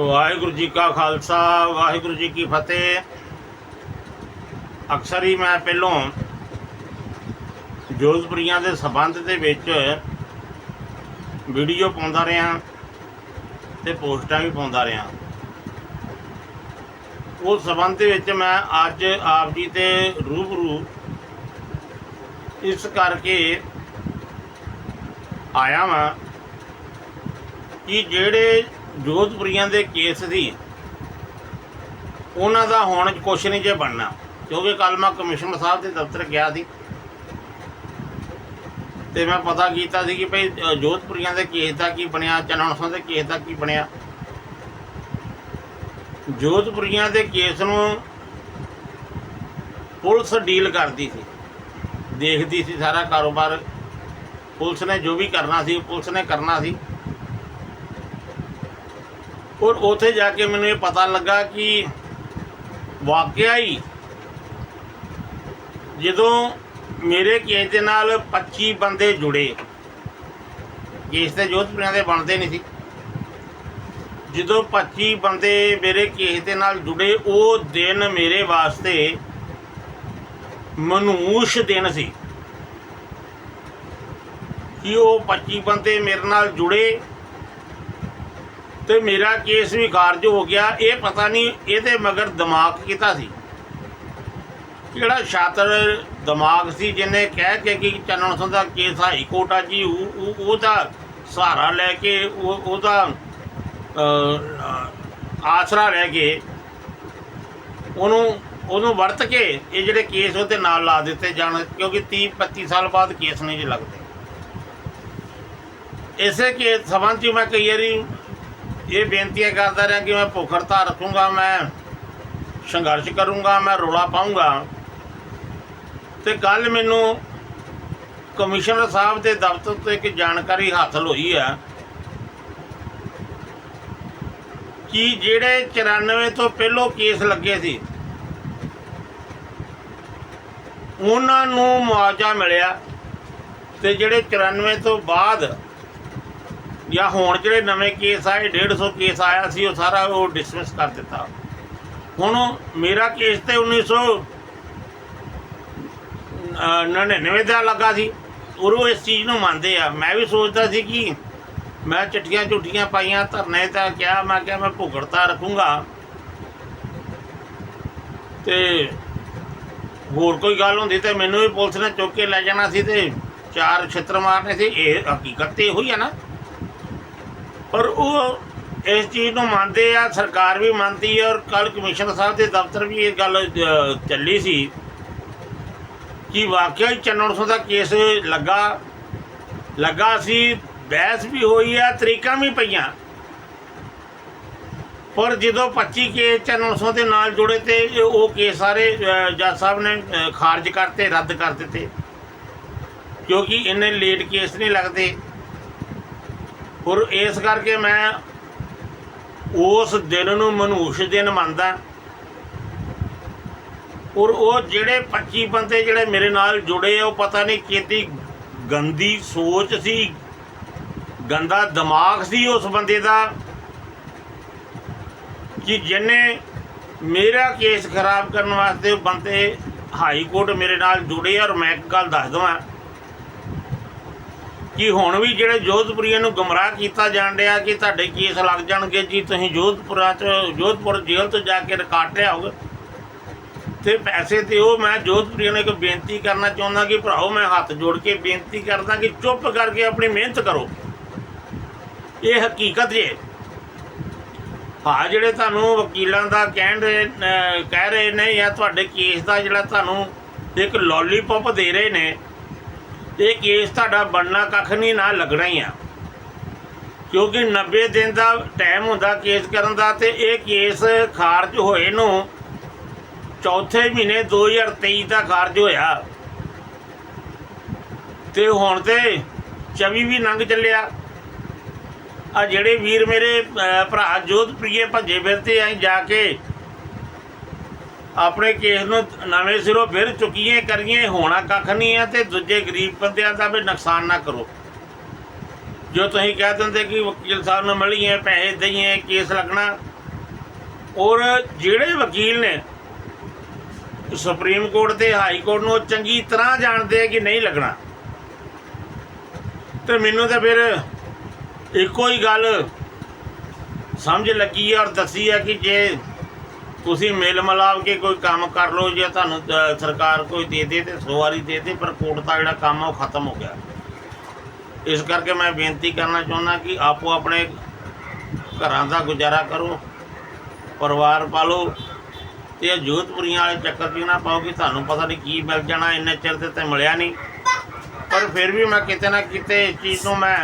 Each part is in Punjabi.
ਵਾਹਿਗੁਰੂ ਜੀ ਕਾ ਖਾਲਸਾ, ਵਾਹਿਗੁਰੂ ਜੀ ਕੀ ਫਤਿਹ। ਅਕਸਰ ਹੀ ਮੈਂ ਪਹਿਲੋਂ ਜੋਧਪੁਰੀਆਂ ਦੇ ਸਬੰਧ ਦੇ ਵਿੱਚ ਵੀਡੀਓ ਪਾਉਂਦਾ ਰਿਹਾ ਤੇ ਪੋਸਟਾਂ ਵੀ ਪਾਉਂਦਾ ਰਿਹਾ। ਉਹ ਸਬੰਧ ਦੇ ਵਿੱਚ ਮੈਂ ਅੱਜ ਆਪ ਜੀ ਤੇ ਰੂਬਰੂ ਇਸ ਕਰਕੇ ਆਇਆ ਵਾਂ ਕਿ ਜਿਹੜੇ ਜੋਧਪੁਰੀਆਂ ਦੇ ਕੇਸ ਸੀ ਉਹਨਾਂ ਦਾ ਹੁਣ ਕੁਛ ਨਹੀਂ ਜੇ ਬਣਨਾ, ਕਿਉਂਕਿ ਕੱਲ ਮੈਂ ਕਮਿਸ਼ਨਰ ਸਾਹਿਬ ਦੇ ਦਫ਼ਤਰ ਗਿਆ ਸੀ। ਤੇ ਮੈਂ ਪਤਾ ਕੀਤਾ ਸੀ ਕਿ ਭਈ ਜੋਧਪੁਰੀਆਂ ਦੇ ਕੇਸ ਦਾ ਕੀ ਬਣਿਆ, ਚੰਨਣ ਦੇ ਕੇਸ ਦਾ ਕੀ ਬਣਿਆ। ਜੋਧਪੁਰੀਆਂ ਦੇ ਕੇਸ ਨੂੰ ਪੁਲਿਸ ਡੀਲ ਕਰਦੀ ਸੀ, ਦੇਖਦੀ ਸੀ ਸਾਰਾ ਕਾਰੋਬਾਰ। ਪੁਲਿਸ ਨੇ ਜੋ ਵੀ ਕਰਨਾ ਸੀ, ਪੁਲਿਸ ਨੇ ਕਰਨਾ ਸੀ। ਔਰ ਉੱਥੇ ਜਾ ਕੇ ਮੈਨੂੰ ਇਹ ਪਤਾ ਲੱਗਾ ਕਿ ਵਾਕਿਆ ਹੀ ਜਦੋਂ ਮੇਰੇ ਕੇਸ ਦੇ ਨਾਲ 25 ਬੰਦੇ ਜੁੜੇ, ਕੇਸ ਤੇ ਜੋਧਪੁਰੀਆਂ ਦੇ ਬਣਦੇ ਨਹੀਂ ਸੀ। ਜਦੋਂ 25 ਬੰਦੇ ਮੇਰੇ ਕੇਸ ਦੇ ਨਾਲ ਜੁੜੇ, ਉਹ ਦਿਨ ਮੇਰੇ ਵਾਸਤੇ ਮਨੂਸ਼ ਦਿਨ ਸੀ। ਕਿ ਉਹ 25 ਬੰਦੇ ਮੇਰੇ ਨਾਲ ਜੁੜੇ ਤੇ ਮੇਰਾ ਕੇਸ ਵੀ ਖਾਰਜ ਹੋ ਗਿਆ। ਇਹ ਪਤਾ ਨਹੀਂ, ਇਹਦੇ ਮਗਰ ਦਿਮਾਗ ਕਿਤਾ ਸੀ? ਕਿਹੜਾ ਛਾਤਰ ਦਿਮਾਗ ਸੀ ਜਿਹਨੇ ਕਹਿ ਕੇ ਕਿ ਚੰਨਣ ਸਿੰਘ ਦਾ ਕੇਸ ਹਾਈ ਕੋਰਟ ਆ ਜੀ, ਉਹ ਉਹਦਾ ਸਹਾਰਾ ਲੈ ਕੇ, ਉਹ ਉਹਦਾ ਆਸਰਾ ਲੈ ਕੇ ਉਹਨੂੰ ਉਹਨੂੰ ਵਰਤ ਕੇ ਇਹ ਜਿਹੜੇ ਕੇਸ ਉਹਦੇ ਨਾਲ ਲਾ ਦਿੱਤੇ ਜਾਣ, ਕਿਉਂਕਿ 30 25 ਸਾਲ ਬਾਅਦ ਕੇਸ ਨਹੀਂ ਜੇ ਲੱਗਦੇ। ਇਸੇ ਕੇ ਸਬੰਧ 'ਚ ਮੈਂ ਕਈ ਵਾਰੀ ਇਹ ਬੇਨਤੀਆਂ ਕਰਦਾ ਰਿਹਾ ਕਿ ਮੈਂ ਭੁੱਖ ਹੜਤਾਲ ਰੱਖੂੰਗਾ, ਮੈਂ ਸੰਘਰਸ਼ ਕਰੂੰਗਾ, ਮੈਂ ਰੋਲਾ ਪਾਉਂਗਾ ਤੇ ਕੱਲ ਮੈਨੂੰ ਕਮਿਸ਼ਨਰ ਸਾਹਿਬ ਦੇ ਦਫ਼ਤਰ ਤੋਂ ਇੱਕ ਜਾਣਕਾਰੀ ਹਾਸਲ ਹੋਈ ਹੈ ਕਿ ਜਿਹੜੇ 94 ਤੋਂ ਪਹਿਲੋਂ ਕੇਸ ਲੱਗੇ ਸੀ, ਉਹਨਾਂ ਨੂੰ ਮੁਆਵਜ਼ਾ ਮਿਲਿਆ ਤੇ ਜਿਹੜੇ 94 ਤੋਂ ਬਾਅਦ ਜਾਂ ਹੁਣ ਜਿਹੜੇ ਨਵੇਂ ਕੇਸ ਆਏ 150 ਕੇਸ ਆਇਆ ਸੀ, ਉਹ ਸਾਰਾ ਉਹ ਡਿਸਮਿਸ ਕਰ ਦਿੱਤਾ। ਹੁਣ ਮੇਰਾ ਕੇਸ ਤੇ 1900 99 ਦਾ ਲੱਗਾ ਸੀ। ਉਰੋਂ ਇਸ ਚੀਜ਼ ਨੂੰ ਮੰਨਦੇ ਆ। ਮੈਂ ਵੀ ਸੋਚਦਾ ਸੀ ਕਿ ਮੈਂ ਚਿੱਠੀਆਂ ਝੁੱਠੀਆਂ ਪਾਈਆਂ, ਧਰਨੇ ਤਾਂ ਕਿਹਾ, ਮੈਂ ਕਿਹਾ ਮੈਂ ਭੁਗੜਤਾ ਰੱਖੂੰਗਾ। ਤੇ ਹੋਰ ਕੋਈ ਗੱਲ ਹੁੰਦੀ ਤੇ ਮੈਨੂੰ ਵੀ ਪੁਲਿਸ ਨੇ ਚੁੱਕ ਕੇ ਲੈ ਜਾਣਾ ਸੀ ਤੇ ਚਾਰ ਛਿੱਤਰ ਮਾਰਨੇ ਸੀ। ਇਹ ਹਕੀਕਤ ਤੇ ਇਹੋ ਹੀ ਆ ਨਾ। ਪਰ ਉਹ ਇਸ ਚੀਜ਼ ਨੂੰ ਮੰਨਦੇ ਆ, ਸਰਕਾਰ ਵੀ ਮੰਨਦੀ ਹੈ ਔਰ ਕੱਲ ਕਮਿਸ਼ਨਰ ਸਾਹਿਬ ਦੇ ਦਫ਼ਤਰ ਵੀ ਇਹ ਗੱਲ ਚੱਲੀ ਸੀ ਕਿ ਵਾਕਿਆ ਹੀ ਚੰਨਣ ਸਿੰਘ ਦਾ ਕੇਸ ਲੱਗਾ ਲੱਗਾ ਸੀ, ਬਹਿਸ ਵੀ ਹੋਈ ਆ, ਤਰੀਕਾਂ ਵੀ ਪਈਆਂ। ਪਰ ਜਦੋਂ 25 ਕੇਸ ਚੰਨਣ ਸਿੰਘ ਦੇ ਨਾਲ ਜੁੜੇ ਤੇ ਉਹ ਕੇਸ ਸਾਰੇ ਜੱਜ ਸਾਹਿਬ ਨੇ ਖਾਰਜ ਕਰਤੇ, ਰੱਦ ਕਰ ਦਿੱਤੇ। ਕਿਉਂਕਿ ਇੰਨੇ ਲੇਟ ਕੇਸ ਨਹੀਂ ਲੱਗਦੇ। ਔਰ ਇਸ ਕਰਕੇ ਮੈਂ ਉਸ ਦਿਨ ਨੂੰ ਮਨੂਸ਼ ਦਿਨ ਮੰਨਦਾ। ਔਰ ਉਹ ਜਿਹੜੇ 25 ਬੰਦੇ ਜਿਹੜੇ ਮੇਰੇ ਨਾਲ ਜੁੜੇ ਆ, ਉਹ ਪਤਾ ਨਹੀਂ ਕਿੰਨੀ ਗੰਦੀ ਸੋਚ ਸੀ, ਗੰਦਾ ਦਿਮਾਗ ਸੀ ਉਸ ਬੰਦੇ ਦਾ ਕਿ ਜਿਹਨੇ ਮੇਰਾ ਕੇਸ ਖਰਾਬ ਕਰਨ ਵਾਸਤੇ ਬੰਦੇ ਹਾਈ ਕੋਰਟ ਮੇਰੇ ਨਾਲ ਜੁੜੇ ਔਰ ਮੈਂ ਇੱਕ ਗੱਲ ਦੱਸ ਦਵਾਂ ਕਿ ਹੁਣ ਵੀ ਜਿਹੜੇ ਜੋਧਪੁਰੀਆਂ ਨੂੰ ਗਮਰਾਹ ਕੀਤਾ ਜਾਣ ਰਿਹਾ ਕਿ ਤੁਹਾਡੇ ਕੇਸ ਲੱਗ ਜਾਣਗੇ ਜੀ, ਤੁਸੀਂ ਜੋਧਪੁਰਾ ਚ, ਜੋਧਪੁਰ ਜੇਲ੍ਹ ਤੋਂ ਜਾ ਕੇ ਰਿਕਾਰਡ ਲਿਆਓਗੇ ਤੇ ਪੈਸੇ ਤੇ ਉਹ ਮੈਂ ਜੋਧਪੁਰੀਆਂ ਨੂੰ ਇੱਕ ਬੇਨਤੀ ਕਰਨਾ ਚਾਹੁੰਦਾ ਕਿ ਭਰਾਓ, ਮੈਂ ਹੱਥ ਜੋੜ ਕੇ ਬੇਨਤੀ ਕਰਦਾ ਕਿ ਚੁੱਪ ਕਰਕੇ ਆਪਣੀ ਮਿਹਨਤ ਕਰੋ। ਇਹ ਹਕੀਕਤ ਜੇ। ਹਾਂ ਜਿਹੜੇ ਤੁਹਾਨੂੰ ਵਕੀਲਾਂ ਦਾ ਕਹਿਣ ਦੇ ਕਹਿ ਰਹੇ ਨੇ ਜਾਂ ਤੁਹਾਡੇ ਕੇਸ ਦਾ ਜਿਹੜਾ ਤੁਹਾਨੂੰ ਇੱਕ ਲੋਲੀਪੌਪ ਦੇ ਰਹੇ ਨੇ ਇਹ ਕੇਸ ਤੁਹਾਡਾ ਬਣਨਾ ਕੱਖ ਨਹੀਂ, ਨਾ ਲੱਗਣਾ ਹੀ ਆ। ਕਿਉਂਕਿ 90 ਦਿਨ ਦਾ ਟਾਈਮ ਹੁੰਦਾ ਕੇਸ ਕਰਨ ਦਾ ਤੇ ਇਹ ਕੇਸ ਖਾਰਜ ਹੋਏ ਨੂੰ ਚੌਥੇ ਮਹੀਨੇ 2023 ਦਾ ਖਾਰਜ ਹੋਇਆ। ਤੇ ਹੁਣ ਤੇ 24 ਵੀ ਲੰਘ ਚੱਲਿਆ। ਆ ਜਿਹੜੇ ਵੀਰ ਮੇਰੇ ਭਰਾ ਜੋਧਪ੍ਰਿਏ ਭੱਜੇ ਫਿਰਦੇ ਆਂ ਜਾ ਕੇ ਆਪਣੇ ਕੇਸ ਨੂੰ ਨਵੇਂ ਸਿਰੋਂ ਫਿਰ ਚੁੱਕੀਏ ਕਰੀਏ ਹੋਣਾ ਕੱਖ ਨਹੀਂ ਹੈ ਤੇ ਦੂਜੇ ਗਰੀਬ ਬੰਦਿਆਂ ਦਾ ਵੀ ਨੁਕਸਾਨ ਨਾ ਕਰੋ। ਜੋ ਤੁਸੀਂ ਕਹਿ ਦਿੰਦੇ ਕਿ ਵਕੀਲ ਸਾਹਿਬ ਨੂੰ ਮਿਲੀਏ ਪੈਸੇ ਦਈਏ, ਕੇਸ ਲੱਗਣਾ। ਔਰ ਜਿਹੜੇ ਵਕੀਲ ਨੇ, ਸੁਪਰੀਮ ਕੋਰਟ ਤੇ ਹਾਈ ਕੋਰਟ ਨੂੰ ਉਹ ਚੰਗੀ ਤਰ੍ਹਾਂ ਜਾਣਦੇ ਆ ਕਿ ਨਹੀਂ ਲੱਗਣਾ। ਤੇ ਮੈਨੂੰ ਤਾਂ ਫਿਰ ਇੱਕੋ ਹੀ ਗੱਲ ਸਮਝ ਲੱਗੀ ਹੈ ਔਰ ਦੱਸੀ ਹੈ ਕਿ ਜੇ ਤੁਸੀਂ ਮੇਲ ਮਿਲਾਪ ਕੇ ਕੋਈ ਕੰਮ ਕਰ ਲਓ ਜੇ ਤੁਹਾਨੂੰ ਸਰਕਾਰ ਕੋਈ ਦੇ ਦੇ ਤੇ ਸਵਾਰੀ ਦੇ ਦੇ, ਪਰ ਕੋਰਟ ਦਾ ਜਿਹੜਾ ਕੰਮ ਉਹ ਖਤਮ ਹੋ ਗਿਆ। ਇਸ ਕਰਕੇ ਮੈਂ ਬੇਨਤੀ ਕਰਨਾ ਚਾਹੁੰਦਾ ਕਿ ਆਪੋ ਆਪਣੇ ਘਰਾਂ ਦਾ ਗੁਜ਼ਾਰਾ ਕਰੋ, ਪਰਿਵਾਰ ਪਾਲੋ ਤੇ ਇਹ ਜੋਧਪੁਰੀਆਂ ਵਾਲੇ ਚੱਕਰ 'ਚ ਨਾ ਪਾਓ ਕਿ ਤੁਹਾਨੂੰ ਪਤਾ ਨਹੀਂ ਕੀ ਮਿਲ ਜਾਣਾ, ਇੰਨੇ ਚਿਰ ਤੇ ਤੇ ਮਿਲਿਆ ਨਹੀਂ। ਪਰ ਫਿਰ ਵੀ ਮੈਂ ਕਿਤੇ ਨਾ ਕਿਤੇ ਇਸ ਚੀਜ਼ ਨੂੰ ਮੈਂ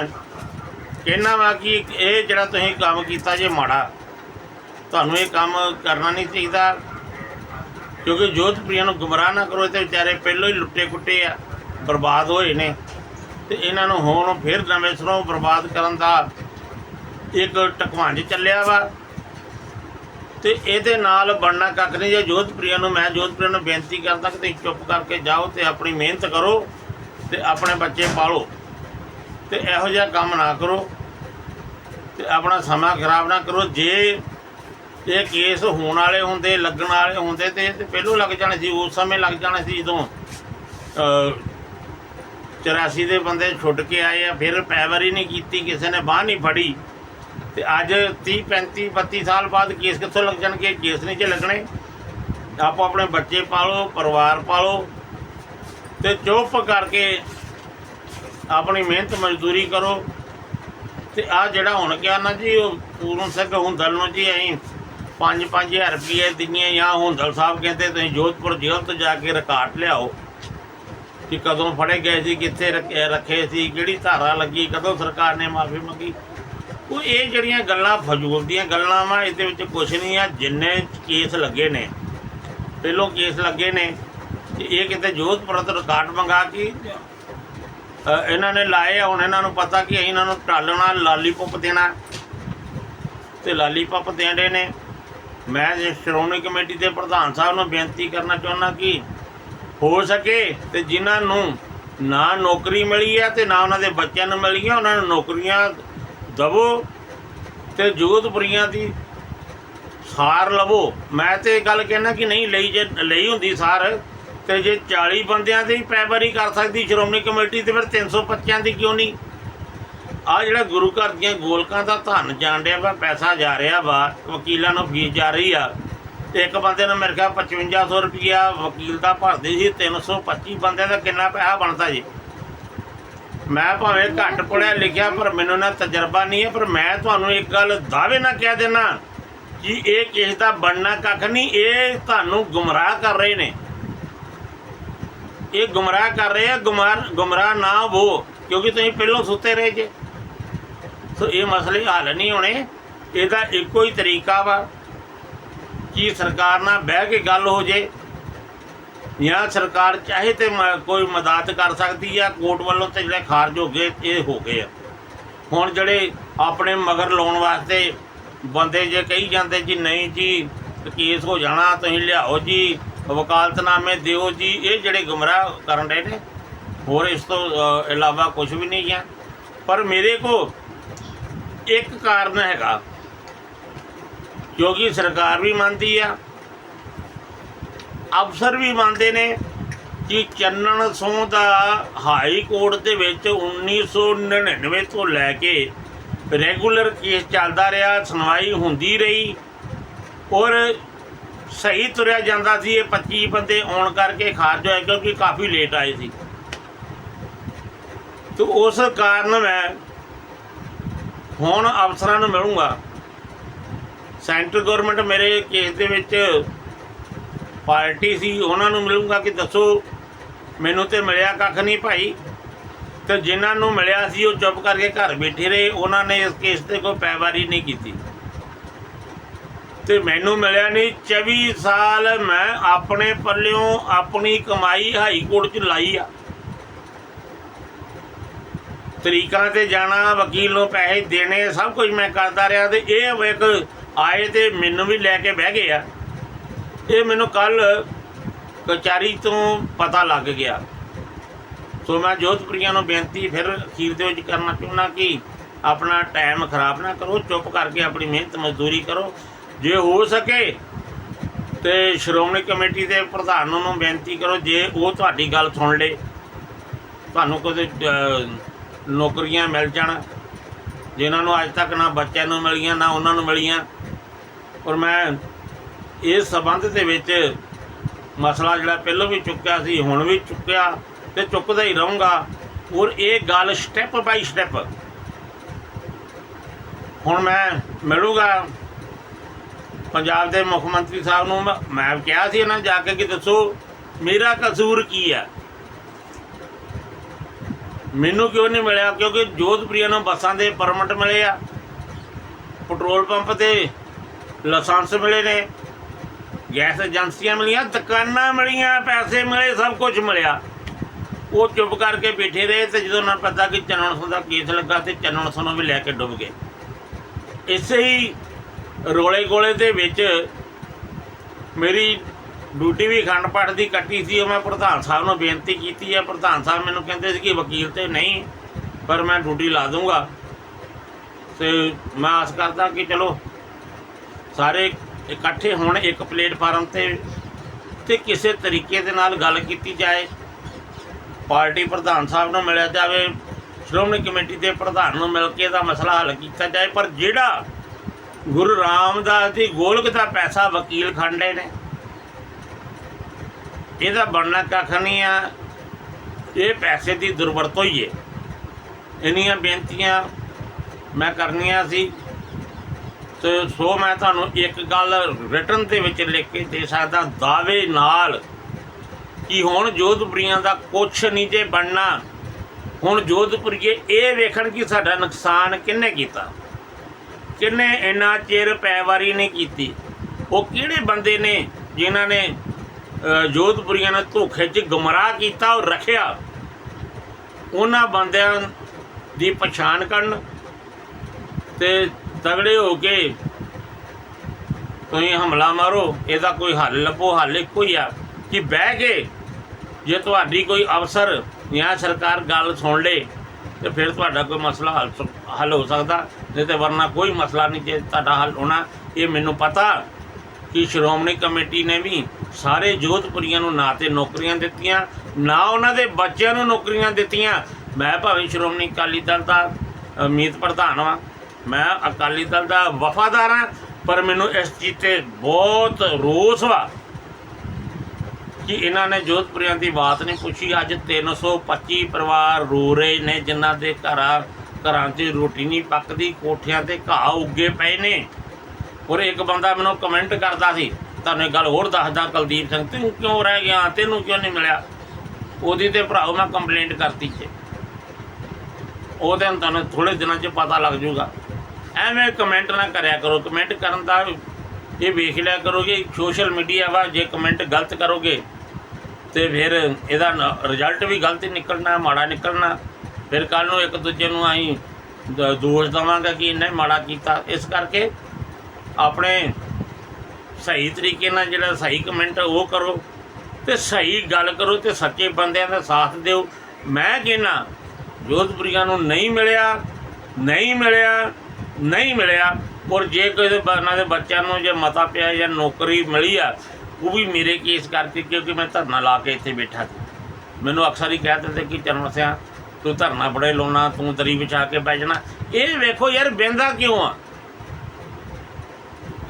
ਕਹਿਣਾ ਵਾ ਕਿ ਇਹ ਜਿਹੜਾ ਤੁਸੀਂ ਕੰਮ ਕੀਤਾ ਜੇ ਮਾੜਾ ਤੁਹਾਨੂੰ ਇਹ ਕੰਮ ਕਰਨਾ ਨਹੀਂ ਚਾਹੀਦਾ। ਕਿਉਂਕਿ ਜੋਧਪੁਰੀਆਂ ਨੂੰ ਗੁੰਮਰਾਹ ਨਾ ਕਰੋ, ਇਹ ਤੇ ਵਿਚਾਰੇ ਪਹਿਲਾਂ ਹੀ ਲੁੱਟੇ ਕੁੱਟੇ ਆ, ਬਰਬਾਦ ਹੋਏ ਨੇ। ਤੇ ਇਹਨਾਂ ਨੂੰ ਹੁਣ ਫਿਰ ਨਵੇਂ ਸਰੋਂ ਬਰਬਾਦ ਕਰਨ ਦਾ ਇੱਕ ਟਕਵਾਂਜ ਚੱਲਿਆ ਵਾ। ਤੇ ਇਹਦੇ ਨਾਲ ਬਣਨਾ ਕੱਖ ਨਹੀਂ, ਜੇ ਜੋਧਪੁਰੀਆਂ ਨੂੰ, ਮੈਂ ਜੋਧਪੁਰੀਆਂ ਨੂੰ ਬੇਨਤੀ ਕਰਦਾ ਕਿ ਤੁਸੀਂ ਚੁੱਪ ਕਰਕੇ ਜਾਓ ਤੇ ਆਪਣੀ ਮਿਹਨਤ ਕਰੋ ਤੇ ਆਪਣੇ ਬੱਚੇ ਪਾਲੋ। ਤੇ ਇਹੋ ਜਿਹਾ ਕੰਮ ਨਾ ਕਰੋ ਤੇ ਆਪਣਾ ਸਮਾਂ ਖਰਾਬ ਨਾ ਕਰੋ। ਜੇ ਇਹ ਕੇਸ ਹੋਣ ਵਾਲੇ ਹੁੰਦੇ, ਲੱਗਣ ਵਾਲੇ ਹੁੰਦੇ ਤੇ ਪਹਿਲੋਂ ਲੱਗ ਜਾਣੇ ਸੀ, ਉਸ ਸਮੇਂ ਲੱਗ ਜਾਣੇ ਸੀ ਜਦੋਂ ਅ 84 ਦੇ ਬੰਦੇ ਛੁੱਟ ਕੇ ਆਏ ਆ, ਫਿਰ ਪੈਵਰੀ ਨਹੀਂ ਕੀਤੀ, ਕਿਸੇ ਨੇ ਬਾਹ ਨਹੀਂ ਫੜੀ। ਤੇ ਅੱਜ 30 35 32 ਸਾਲ ਬਾਅਦ ਕੇਸ ਕਿੱਥੋਂ ਲੱਗ ਜਾਣਗੇ? ਕੇਸ ਨਹੀਂ ਜੇ ਲੱਗਣੇ। ਆਪੋ ਆਪਣੇ ਬੱਚੇ ਪਾਲੋ, ਪਰਿਵਾਰ ਪਾਲੋ ਤੇ ਚੁੱਪ ਕਰਕੇ ਆਪਣੀ ਮਿਹਨਤ ਮਜ਼ਦੂਰੀ ਕਰੋ। ਤੇ ਆ ਜਿਹੜਾ ਹੁਣ ਕਿਹਾ ਨਾ ਜੀ, ਉਹ ਪੂਰਨ ਸਿੰਘ ਹੁੰਦਲ ਨੂੰ ਜੀ ਅਸੀਂ 5-5000 ਰੁਪਏ ਦਿੰਨੀਆਂ ਜਾਂ ਹੁੰਦਲ ਸਾਹਿਬ ਕਹਿੰਦੇ ਤੁਸੀਂ ਜੋਧਪੁਰ ਜੇਲ੍ਹ ਤੋਂ ਜਾ ਕੇ ਰਿਕਾਰਡ ਲਿਆਓ ਕਿ ਕਦੋਂ ਫੜੇ ਗਏ ਸੀ, ਕਿੱਥੇ ਰੱਖੇ ਰੱਖੇ ਸੀ, ਕਿਹੜੀ ਧਾਰਾ ਲੱਗੀ, ਕਦੋਂ ਸਰਕਾਰ ਨੇ ਮਾਫੀ ਮੰਗੀ। ਉਹ ਇਹ ਜਿਹੜੀਆਂ ਗੱਲਾਂ ਫਜ਼ੂਲ ਦੀਆਂ ਗੱਲਾਂ ਵਾ, ਇਹਦੇ ਵਿੱਚ ਕੁਝ ਨਹੀਂ ਆ, ਜਿੰਨੇ ਕੇਸ ਲੱਗੇ ਨੇ, ਪਹਿਲੋਂ ਕੇਸ ਲੱਗੇ ਨੇ, ਤੇ ਇਹ ਕਿਤੇ ਜੋਧਪੁਰ ਤੋਂ ਰਿਕਾਰਡ ਮੰਗਾ ਕੇ ਇਹਨਾਂ ਨੇ ਲਾਏ ਹੁਣ ਇਹਨਾਂ ਨੂੰ ਪਤਾ ਕਿ ਅਸੀਂ ਇਹਨਾਂ ਨੂੰ ਟਾਲਣਾ, ਲਾਲੀਪੌਪ ਦੇਣਾ, ਤੇ ਲਾਲੀਪੌਪ ਦੇਣੇ ਨੇ। ਮੈਂ ਜੇ ਸ਼੍ਰੋਮਣੀ ਕਮੇਟੀ ਦੇ ਪ੍ਰਧਾਨ ਸਾਹਿਬ ਨੂੰ ਬੇਨਤੀ ਕਰਨਾ ਚਾਹੁੰਦਾ ਕਿ ਹੋ ਸਕੇ ਤੇ ਜਿਨ੍ਹਾਂ ਨੂੰ ਨਾ ਨੌਕਰੀ ਮਿਲੀ ਹੈ ਤੇ ਨਾ ਉਹਨਾਂ ਦੇ ਬੱਚਿਆਂ ਨੂੰ ਮਿਲੀ ਹੈ, ਉਹਨਾਂ ਨੂੰ ਨੌਕਰੀਆਂ ਦਵੋ ਤੇ ਜੋਧਪੁਰੀਆਂ ਦੀ ਸਾਰ ਲਵੋ। ਮੈਂ ਤੇ ਇਹ ਗੱਲ ਕਹਿਣਾ ਕਿ ਨਹੀਂ, ਲਈ ਜੇ, ਲਈ ਹੁੰਦੀ ਸਾਰ ਤੇ ਜੇ 40 ਬੰਦਿਆਂ ਦੀ ਪੈਵਰੀ ਕਰ ਸਕਦੀ ਸ਼੍ਰੋਮਣੀ ਕਮੇਟੀ ਤੇ, ਫਿਰ 325 ਦੀ ਕਿਉਂ ਨਹੀਂ? ਆ ਜਿਹੜਾ ਗੁਰੂ ਘਰ ਦੀਆਂ ਗੋਲਕਾਂ ਦਾ ਧਨ ਜਾਣ ਰਿਹਾ ਵਾ, ਪੈਸਾ ਜਾ ਰਿਹਾ ਵਾ, ਵਕੀਲਾਂ ਨੂੰ ਫੀਸ ਜਾ ਰਹੀ ਆ। ਇੱਕ ਬੰਦੇ ਨੂੰ ਮੇਰੇ ਖਿਆਲ 5500 ਰੁਪਇਆ ਵਕੀਲ ਦਾ ਭਰਦੇ ਸੀ 325 ਬੰਦਿਆਂ ਦਾ ਕਿੰਨਾ ਪੈਸਾ ਬਣਦਾ ਜੀ। ਮੈਂ ਭਾਵੇਂ ਘੱਟ ਪੜਿਆ ਲਿਖਿਆ, ਪਰ ਮੈਨੂੰ ਨਾ ਤਜਰਬਾ ਨਹੀਂ ਹੈ, ਪਰ ਮੈਂ ਤੁਹਾਨੂੰ ਇੱਕ ਗੱਲ ਦਾਅਵੇ ਨਾਲ ਕਹਿ ਦੇਣਾ ਕਿ ਇਹ ਕਿਸੇ ਦਾ ਬਣਨਾ ਕੱਖ ਨਹੀਂ, ਇਹ ਤੁਹਾਨੂੰ ਗੁੰਮਰਾਹ ਕਰ ਰਹੇ ਨੇ। ਇਹ ਗੁੰਮਰਾਹ ਕਰ ਰਹੇ ਆ ਗੁਮਾਰ ਗੁੰਮਰਾਹ ਨਾ ਹੋ, ਕਿਉਂਕਿ ਤੁਸੀਂ ਪਹਿਲਾਂ ਸੁੱਤੇ ਰਹੇ ਜੇ। ਸੋ ਇਹ ਮਸਲੇ ਹੱਲ ਨਹੀਂ ਹੋਣੇ। ਇਹਦਾ ਇੱਕੋ ਹੀ ਤਰੀਕਾ ਵਾ ਕਿ ਸਰਕਾਰ ਨਾਲ ਬਹਿ ਕੇ ਗੱਲ ਹੋ ਜੇ। ਜਾਂ ਸਰਕਾਰ ਚਾਹੇ ਤੇ ਮ- ਕੋਈ ਮਦਦ ਕਰ ਸਕਦੀ ਆ, ਕੋਰਟ ਵੱਲੋਂ ਤੇ ਜਿਹੜੇ ਖਾਰਜ ਹੋ ਗਏ, ਇਹ ਹੋ ਗਏ ਆ। ਹੁਣ ਜਿਹੜੇ ਆਪਣੇ ਮਗਰ ਲਾਉਣ ਵਾਸਤੇ ਬੰਦੇ ਜੇ ਕਹੀ ਜਾਂਦੇ ਜੀ, ਨਹੀਂ ਜੀ, ਕੇਸ ਹੋ ਜਾਣਾ, ਤੁਸੀਂ ਲਿਆਓ ਜੀ, ਵਕਾਲਤਨਾਮੇ ਦਿਓ ਜੀ, ਇਹ ਜਿਹੜੇ ਗੁੰਮਰਾਹ ਕਰਨ ਰਹੇ ਨੇ, ਹੋਰ ਇਸ ਤੋਂ ਇਲਾਵਾ ਕੁਝ ਵੀ ਨਹੀਂ ਹੈ ਪਰ ਮੇਰੇ ਕੋ ਇੱਕ ਕਾਰਨ ਹੈਗਾ, ਕਿਉਂਕਿ ਸਰਕਾਰ ਵੀ ਮੰਨਦੀ ਆ, ਅਫਸਰ ਵੀ ਮੰਨਦੇ ਨੇ ਕਿ ਚੰਨਣ ਸੋਹ ਦਾ ਹਾਈ ਕੋਰਟ ਦੇ ਵਿੱਚ 1999 ਤੋਂ ਲੈ ਕੇ ਰੈਗੂਲਰ ਕੇਸ ਚੱਲਦਾ ਰਿਹਾ, ਸੁਣਵਾਈ ਹੁੰਦੀ ਰਹੀ, ਔਰ ਸਹੀ ਤੁਰਿਆ ਜਾਂਦਾ ਸੀ, ਇਹ 25 ਬੰਦੇ ਆਉਣ ਕਰਕੇ ਖਾਰਜ ਹੋਏ ਕਿਉਂਕਿ ਕਾਫੀ ਲੇਟ ਆਏ ਸੀ। ਤੇ ਉਸ ਕਾਰਨ ਮੈਂ ਹੁਣ ਅਫਸਰਾਂ ਨੂੰ ਮਿਲੂੰਗਾ। ਸੈਂਟਰ ਗਵਰਨਮੈਂਟ ਮੇਰੇ ਕੇਸ ਦੇ ਵਿੱਚ ਪਾਰਟੀ ਸੀ, ਉਹਨਾਂ ਨੂੰ ਮਿਲੂੰਗਾ ਕਿ ਦੱਸੋ, ਮੈਨੂੰ ਤੇ ਮਿਲਿਆ ਕੱਖ ਨਹੀਂ ਭਾਈ। ਤੇ ਜਿਨ੍ਹਾਂ ਨੂੰ ਮਿਲਿਆ ਸੀ, ਉਹ ਚੁੱਪ ਕਰਕੇ ਘਰ ਬੈਠੇ ਰਹੇ, ਉਹਨਾਂ ਨੇ ਇਸ ਕੇਸ ਤੇ ਕੋਈ ਪੈਵਾਰੀ ਨਹੀਂ ਕੀਤੀ। ਤੇ ਮੈਨੂੰ ਮਿਲਿਆ ਨਹੀਂ 24 ਸਾਲ ਮੈਂ ਆਪਣੇ ਪੱਲਿਓਂ ਆਪਣੀ ਕਮਾਈ ਹਾਈ ਕੋਰਟ 'ਚ ਲਾਈ ਆ। ਤਰੀਕਾਂ ਤੇ ਜਾਣਾ, ਵਕੀਲ ਨੂੰ ਪੈਸੇ ਦੇਣੇ, ਸਭ ਕੁਝ ਮੈਂ ਕਰਦਾ ਰਿਹਾ ਤੇ ਇਹ ਇੱਕ ਆਏ ਤੇ ਮੈਨੂੰ ਵੀ ਲੈ ਕੇ ਬਹਿ ਗਏ ਆ। ਇਹ ਮੈਨੂੰ ਕੱਲ ਕਚਾਰੀ ਤੋਂ ਪਤਾ ਲੱਗ ਗਿਆ। ਸੋ ਮੈਂ ਜੋਧਪੁਰੀਆਂ ਨੂੰ ਬੇਨਤੀ ਫਿਰ ਅਖੀਰ ਦੇ ਵਿੱਚ ਕਰਨਾ ਚਾਹੁੰਦਾ ਕਿ ਆਪਣਾ ਟਾਈਮ ਖਰਾਬ ਨਾ ਕਰੋ, ਚੁੱਪ ਕਰਕੇ ਆਪਣੀ ਮਿਹਨਤ ਮਜ਼ਦੂਰੀ ਕਰੋ। ਜੇ ਹੋ ਸਕੇ ਤੇ ਸ਼੍ਰੋਮਣੀ ਕਮੇਟੀ ਦੇ ਪ੍ਰਧਾਨ ਨੂੰ ਬੇਨਤੀ ਕਰੋ, ਜੇ ਉਹ ਤੁਹਾਡੀ ਗੱਲ ਸੁਣ ਲੇ, ਤੁਹਾਨੂੰ ਕੋਈ ਨੌਕਰੀਆਂ ਮਿਲ ਜਾਣ, ਜਿਨ੍ਹਾਂ ਨੂੰ ਅੱਜ ਤੱਕ ਨਾ ਬੱਚਿਆਂ ਨੂੰ ਮਿਲੀਆਂ, ਨਾ ਉਹਨਾਂ ਨੂੰ ਮਿਲੀਆਂ। ਔਰ ਮੈਂ ਇਸ ਸਬੰਧ ਦੇ ਵਿੱਚ ਮਸਲਾ ਜਿਹੜਾ ਪਹਿਲਾਂ ਵੀ ਚੁੱਕਿਆ ਸੀ, ਹੁਣ ਵੀ ਚੁੱਕਿਆ ਤੇ ਚੁੱਕਦਾ ਹੀ ਰਹੂੰਗਾ। ਔਰ ਇਹ ਗੱਲ ਸਟੈਪ ਬਾਈ ਸਟੈਪ ਹੁਣ ਮੈਂ ਮਿਲੂਗਾ ਪੰਜਾਬ ਦੇ ਮੁੱਖ ਮੰਤਰੀ ਸਾਹਿਬ ਨੂੰ। ਮੈਂ- ਮੈਂ ਕਿਹਾ ਸੀ ਇਹਨਾਂ ਜਾ ਕੇ ਕਿ ਦੱਸੋ, ਮੇਰਾ ਕਸੂਰ ਕੀ ਹੈ? ਮੈਨੂੰ ਕਿਉਂ ਨਹੀਂ ਮਿਲਿਆ? ਕਿਉਂਕਿ ਜੋਧਪ੍ਰਿਆ ਨੂੰ ਬੱਸਾਂ ਦੇ ਪਰਮਿਟ ਮਿਲੇ ਆ। ਪੈਟਰੋਲ ਪੰਪ ਤੇ ਲਾਇਸੈਂਸ ਮਿਲੇ ਨੇ। ਗੈਸ ਏਜੰਸੀਆਂ ਮਿਲੀਆਂ, ਦੁਕਾਨਾਂ ਮਿਲੀਆਂ, ਪੈਸੇ ਮਿਲੇ, ਸਭ ਕੁਝ ਮਿਲਿਆ। ਉਹ ਚੁੱਪ ਕਰਕੇ ਬੈਠੇ ਰਹੇ ਤੇ ਜਦੋਂ ਉਹਨਾਂ ਨੂੰ ਪਤਾ ਕਿ ਚੰਨਣ ਸਿੰਘ ਦਾ ਕੇਸ ਲੱਗਾ ਤੇ ਚੰਨਣ ਸਿੰਘ ਨੂੰ ਵੀ ਲੈ ਕੇ ਡੁੱਬ ਗਏ। ਇਸੇ ਹੀ ਰੋਲੇ ਗੋਲੇ ਦੇ ਵਿੱਚ ਮੇਰੀ ਡਿਊਟੀ ਵੀ ਅਖੰਡ ਪਾਠ ਦੀ ਕੱਟੀ ਸੀ, ਉਹ ਮੈਂ ਪ੍ਰਧਾਨ ਸਾਹਿਬ ਨੂੰ ਬੇਨਤੀ ਕੀਤੀ ਹੈ। ਪ੍ਰਧਾਨ ਸਾਹਿਬ ਮੈਨੂੰ ਕਹਿੰਦੇ ਸੀ ਕਿ ਵਕੀਲ ਤੇ ਨਹੀਂ, ਪਰ ਮੈਂ ਡਿਊਟੀ ਲਾ ਦੂੰਗਾ। ਤੇ ਮੈਂ ਆਸ ਕਰਦਾ ਕਿ ਚਲੋ, ਸਾਰੇ ਇਕੱਠੇ ਹੋਣ ਇੱਕ ਪਲੇਟਫਾਰਮ ਤੇ ਤੇ ਕਿਸੇ ਤਰੀਕੇ ਦੇ ਨਾਲ ਗੱਲ ਕੀਤੀ ਜਾਏ। ਪਾਰਟੀ ਪ੍ਰਧਾਨ ਸਾਹਿਬ ਨੂੰ ਮਿਲਿਆ ਜਾਵੇ, ਸ਼੍ਰੋਮਣੀ ਕਮੇਟੀ ਦੇ ਪ੍ਰਧਾਨ ਨੂੰ ਮਿਲ ਕੇ ਇਹਦਾ ਮਸਲਾ ਹੱਲ ਕੀਤਾ ਜਾਏ। ਪਰ ਜਿਹੜਾ ਗੁਰੂ ਰਾਮਦਾਸ ਦੀ ਗੋਲਕ ਦਾ ਪੈਸਾ ਵਕੀਲ ਖੰਡੇ ਨੇ ਇਹਦਾ ਬਣਨਾ ਕੱਖ ਨਹੀਂ ਆ। ਇਹ ਪੈਸੇ ਦੀ ਦੁਰਵਰਤੋਂ ਹੀ ਹੈ। ਇੰਨੀਆਂ ਬੇਨਤੀਆਂ ਮੈਂ ਕਰਨੀਆਂ ਸੀ। ਤੇ ਸੋ ਮੈਂ ਤੁਹਾਨੂੰ ਇੱਕ ਗੱਲ ਰਿਟਰਨ ਦੇ ਵਿੱਚ ਲਿਖ ਕੇ ਦੇ ਸਕਦਾ, ਦਾਅਵੇ ਨਾਲ। ਕਿ ਹੁਣ ਜੋਧਪੁਰੀਆਂ ਦਾ ਕੁਛ ਨਹੀਂ ਜੇ ਬਣਨਾ। ਹੁਣ ਜੋਧਪੁਰੀਏ ਇਹ ਵੇਖਣ ਕਿ ਸਾਡਾ ਨੁਕਸਾਨ ਕਿੰਨੇ ਕੀਤਾ। ਕਿੰਨੇ ਇੰਨਾ ਚਿਰ ਪੈਵਾਰੀ ਨਹੀਂ ਕੀਤੀ। ਉਹ ਕਿਹੜੇ ਬੰਦੇ ਨੇ ਜਿਨ੍ਹਾਂ ਨੇ ਜੋਧਪੁਰੀਆਂ ਨੇ ਧੋਖੇ 'ਚ ਗੁੰਮਰਾਹ ਕੀਤਾ ਔਰ ਰੱਖਿਆ। ਉਹਨਾਂ ਬੰਦਿਆਂ ਦੀ ਪਛਾਣ ਕਰਨ ਤੇ ਤਗੜੇ ਹੋ ਕੇ ਤੁਸੀਂ ਹਮਲਾ ਮਾਰੋ, ਇਹਦਾ ਕੋਈ ਹੱਲ ਲੱਭੋ, ਹੱਲ ਇੱਕੋ ਹੀ ਆ ਕਿ ਬਹਿ ਕੇ ਜੇ ਤੁਹਾਡੀ ਕੋਈ ਅਫਸਰ ਜਾਂ ਸਰਕਾਰ ਗੱਲ ਸੁਣ ਲੇ ਤੇ ਫਿਰ ਤੁਹਾਡਾ ਕੋਈ ਮਸਲਾ ਹੱਲ ਹੱਲ ਹੋ ਸਕਦਾ, ਨਹੀਂ ਤੇ ਵਰਨਾ ਕੋਈ ਮਸਲਾ ਨਹੀਂ ਜੇ ਤੁਹਾਡਾ ਹੱਲ ਹੋਣਾ, ਇਹ ਮੈਨੂੰ ਪਤਾ। ਕਿ ਸ਼੍ਰੋਮਣੀ ਕਮੇਟੀ ਨੇ ਵੀ ਸਾਰੇ ਜੋਧਪੁਰੀਆਂ ਨੂੰ ਨਾ ਤੇ ਨੌਕਰੀਆਂ ਦਿੱਤੀਆਂ, ਨਾ ਉਹਨਾਂ ਦੇ ਬੱਚਿਆਂ ਨੂੰ ਨੌਕਰੀਆਂ ਦਿੱਤੀਆਂ। ਮੈਂ ਭਾਵੇਂ ਸ਼੍ਰੋਮਣੀ ਅਕਾਲੀ ਦਲ ਦਾ ਮੀਤ ਪ੍ਰਧਾਨ ਵਾਂ ਮੈਂ ਅਕਾਲੀ ਦਲ ਦਾ ਵਫਾਦਾਰ ਹਾਂ, ਪਰ ਮੈਨੂੰ ਇਸ ਚੀਜ਼ ਤੇ ਬਹੁਤ ਰੋਸ ਵਾ ਕਿ ਇਹਨਾਂ ਨੇ ਜੋਧਪੁਰੀਆਂ ਦੀ ਬਾਤ ਨਹੀਂ ਪੁੱਛੀ। ਅੱਜ 325 ਪਰਿਵਾਰ ਰੋ ਰਹੇ ਨੇ, ਜਿਨ੍ਹਾਂ ਦੇ ਘਰਾਂ ਘਰਾਂ 'ਚ ਰੋਟੀ ਨਹੀਂ ਪੱਕਦੀ, ਕੋਠਿਆਂ ਤੇ ਘਾਹ ਉੱਗੇ ਪਏ ਨੇ। ਔਰ ਇੱਕ ਬੰਦਾ ਮੈਨੂੰ ਕਮੈਂਟ ਕਰਦਾ ਸੀ, ਤੁਹਾਨੂੰ ਇੱਕ ਗੱਲ ਹੋਰ ਦੱਸਦਾ, ਕੁਲਦੀਪ ਸਿੰਘ, ਤੂੰ ਕਿਉਂ ਰਹਿ ਗਿਆ? ਤੈਨੂੰ ਕਿਉਂ ਨਹੀਂ ਮਿਲਿਆ? ਉਹਦੀ ਤੇ ਭਰਾਓ ਮੈਂ ਕੰਪਲੇਂਟ ਕਰਤੀ ਜੇ ਉਹ ਤੇ ਤੁਹਾਨੂੰ ਥੋੜੇ ਦਿਨਾਂ 'ਚ ਪਤਾ ਲੱਗ ਜਾਊਗਾ। ਐਵੇਂ ਕਮੈਂਟ ਨਾ ਕਰਿਆ ਕਰੋ। ਕਮੈਂਟ ਕਰਨ ਦਾ ਇਹ ਵੇਖ ਲਿਆ ਕਰੋਗੇ ਸੋਸ਼ਲ ਮੀਡੀਆ ਵਾ, ਜੇ ਕਮੈਂਟ ਗਲਤ ਕਰੋਗੇ, ਤੇ ਫਿਰ ਇਹਦਾ ਰਿਜ਼ਲਟ ਵੀ ਗਲਤ ਹੀ ਨਿਕਲਣਾ, ਮਾੜਾ ਨਿਕਲਣਾ। ਫਿਰ ਕੱਲ ਨੂੰ ਇੱਕ ਦੂਜੇ ਨੂੰ ਆਈ ਦੋਸ਼ ਦਵਾਂਗਾ ਕਿ ਇਹਨੇ ਮਾੜਾ ਕੀਤਾ। ਇਸ ਕਰਕੇ ਆਪਣੇ ਸਹੀ ਤਰੀਕੇ ਨਾਲ ਜਿਹੜਾ ਸਹੀ ਕਮੈਂਟ ਉਹ ਕਰੋ ਤੇ ਸਹੀ ਗੱਲ ਕਰੋ ਤੇ ਸੱਚੇ ਬੰਦਿਆਂ ਦਾ ਸਾਥ ਦਿਓ। ਮੈਂ ਕਹਿੰਨਾ ਜੋਧਪੁਰੀਆਂ ਨੂੰ ਨਹੀਂ ਮਿਲਿਆ ਨਹੀਂ ਮਿਲਿਆ ਨਹੀਂ ਮਿਲਿਆ। ਔਰ ਜੇ ਕਿਸੇ ਉਹਨਾਂ ਦੇ ਬੱਚਿਆਂ ਨੂੰ ਜੇ ਮਤਾ ਪਿਆ ਜਾਂ ਨੌਕਰੀ ਮਿਲੀ ਆ, ਉਹ ਵੀ ਮੇਰੇ ਕੇਸ ਕਰਕੇ ਕਿਉਂਕਿ ਮੈਂ ਧਰਨਾ ਲਾ ਕੇ ਇੱਥੇ ਬੈਠਾ ਸੀ। ਮੈਨੂੰ ਅਕਸਰ ਹੀ ਕਹਿ ਦਿੰਦੇ ਕਿ ਚਰਨ ਸਿਆ, ਤੂੰ ਧਰਨਾ ਬੜੇ ਲਾਉਣਾ, ਤੂੰ ਦਰੀ ਵਿਛਾ ਕੇ ਬਹਿ ਜਾਣਾ। ਇਹ ਵੇਖੋ ਯਾਰ, ਬਹਿੰਦਾ ਕਿਉਂ ਆ?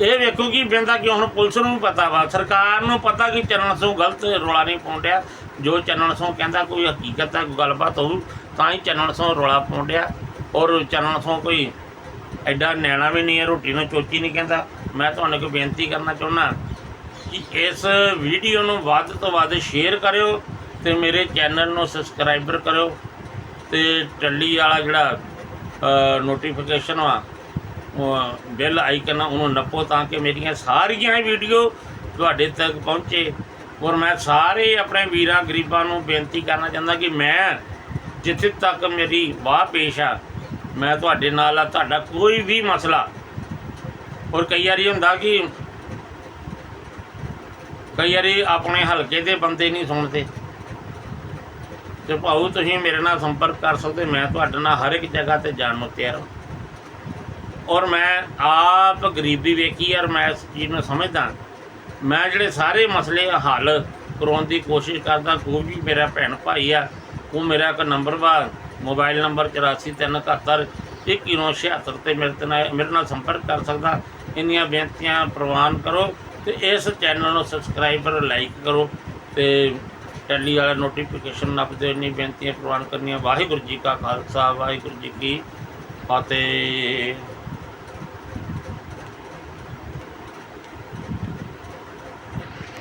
ਇਹ ਵੇਖੋ ਕਿ ਬਿੰਦਾ ਕਿ ਹੁਣ ਪੁਲਿਸ ਨੂੰ ਵੀ ਪਤਾ ਵਾ, ਸਰਕਾਰ ਨੂੰ ਪਤਾ ਕਿ ਚੰਨਣ ਸਿੰਘ ਗਲਤ ਰੋਲਾ ਨਹੀਂ ਪਾਉਂਦਿਆ ਜੋ ਚੰਨਣ ਸਿੰਘ ਕਹਿੰਦਾ ਕੋਈ ਹਕੀਕਤ ਹੈ ਕੋਈ ਗੱਲਬਾਤ ਹੋਊ, ਤਾਂ ਹੀ ਚੰਨਣ ਸਿੰਘ ਰੋਲਾ ਪਾਉਂਦਿਆ ਔਰ ਚੰਨਣ ਸਿੰਘ ਕੋਈ ਐਡਾ ਨੈਣਾ ਵੀ ਨਹੀਂ ਹੈ, ਰੋਟੀ ਨੂੰ ਚੋਚੀ ਨਹੀਂ ਕਹਿੰਦਾ। ਮੈਂ ਤੁਹਾਨੂੰ ਇੱਕ ਬੇਨਤੀ ਕਰਨਾ ਚਾਹੁੰਦਾ ਕਿ ਇਸ ਵੀਡੀਓ ਨੂੰ ਵੱਧ ਤੋਂ ਵੱਧ ਸ਼ੇਅਰ ਕਰਿਓ ਤੇ ਮੇਰੇ ਚੈਨਲ ਨੂੰ ਸਬਸਕ੍ਰਾਈਬਰ ਕਰਿਓ ਤੇ ਟੱਲੀ ਵਾਲਾ ਜਿਹੜਾ ਨੋਟੀਫਿਕੇਸ਼ਨ ਵਾ ਬੈਲ ਆਈਕਨ ਆ, ਉਹਨੂੰ ਨੱਪੋ ਤਾਂ ਕਿ ਮੇਰੀਆਂ ਸਾਰੀਆਂ ਵੀਡੀਓ ਤੁਹਾਡੇ ਤੱਕ ਪਹੁੰਚੇ। ਔਰ ਮੈਂ ਸਾਰੇ ਆਪਣੇ ਵੀਰਾਂ, ਗਰੀਬਾਂ ਨੂੰ ਬੇਨਤੀ ਕਰਨਾ ਚਾਹੁੰਦਾ ਕਿ ਮੈਂ ਜਿੱਥੇ ਤੱਕ ਮੇਰੀ ਵਾਹ ਪੇਸ਼ ਆ, ਮੈਂ ਤੁਹਾਡੇ ਨਾਲ ਆ, ਤੁਹਾਡਾ ਕੋਈ ਵੀ ਮਸਲਾ। ਔਰ ਕਈ ਵਾਰੀ ਹੁੰਦਾ ਕਿ ਕਈ ਵਾਰੀ ਆਪਣੇ ਹਲਕੇ ਦੇ ਬੰਦੇ ਨਹੀਂ ਸੁਣਦੇ। ਤੇ ਭਾਊ ਤੁਸੀਂ ਮੇਰੇ ਨਾਲ ਸੰਪਰਕ ਕਰ ਸਕਦੇ, ਮੈਂ ਤੁਹਾਡੇ ਨਾਲ ਹਰ ਇੱਕ ਜਗ੍ਹਾ ਤੇ ਜਾਣ ਨੂੰ ਤਿਆਰ ਹਾਂ। ਔਰ ਮੈਂ ਆਪ ਗਰੀਬੀ ਵੇਖੀ ਔਰ ਮੈਂ ਇਸ ਚੀਜ਼ ਨੂੰ ਸਮਝਦਾ ਮੈਂ ਜਿਹੜੇ ਸਾਰੇ ਮਸਲੇ ਹੱਲ ਕਰਾਉਣ ਦੀ ਕੋਸ਼ਿਸ਼ ਕਰਦਾ ਕੋਈ ਵੀ ਮੇਰਾ ਭੈਣ ਭਾਈ ਆ ਉਹ ਮੇਰਾ ਇੱਕ ਨੰਬਰ ਵਾ ਮੋਬਾਈਲ ਨੰਬਰ 843771 1976 ਤੇ ਮੇਰੇ ਨਾਲ ਮੇਰੇ ਨਾਲ ਸੰਪਰਕ ਕਰ ਸਕਦਾ? ਇੰਨੀਆਂ ਬੇਨਤੀਆਂ ਪ੍ਰਵਾਨ ਕਰੋ ਤੇ ਇਸ ਚੈਨਲ ਨੂੰ ਸਬਸਕ੍ਰਾਈਬਰ ਲਾਈਕ ਕਰੋ ਤੇ ਟੈਲੀ ਵਾਲਾ ਨੋਟੀਫਿਕੇਸ਼ਨ ਨੱਪ ਦਿਓ ਇੰਨੀ ਬੇਨਤੀਆਂ ਪ੍ਰਵਾਨ ਕਰਨੀਆਂ। ਵਾਹਿਗੁਰੂ ਜੀ ਕਾ ਖਾਲਸਾ, ਵਾਹਿਗੁਰੂ ਜੀ ਕੀ ਫਤਿਹ।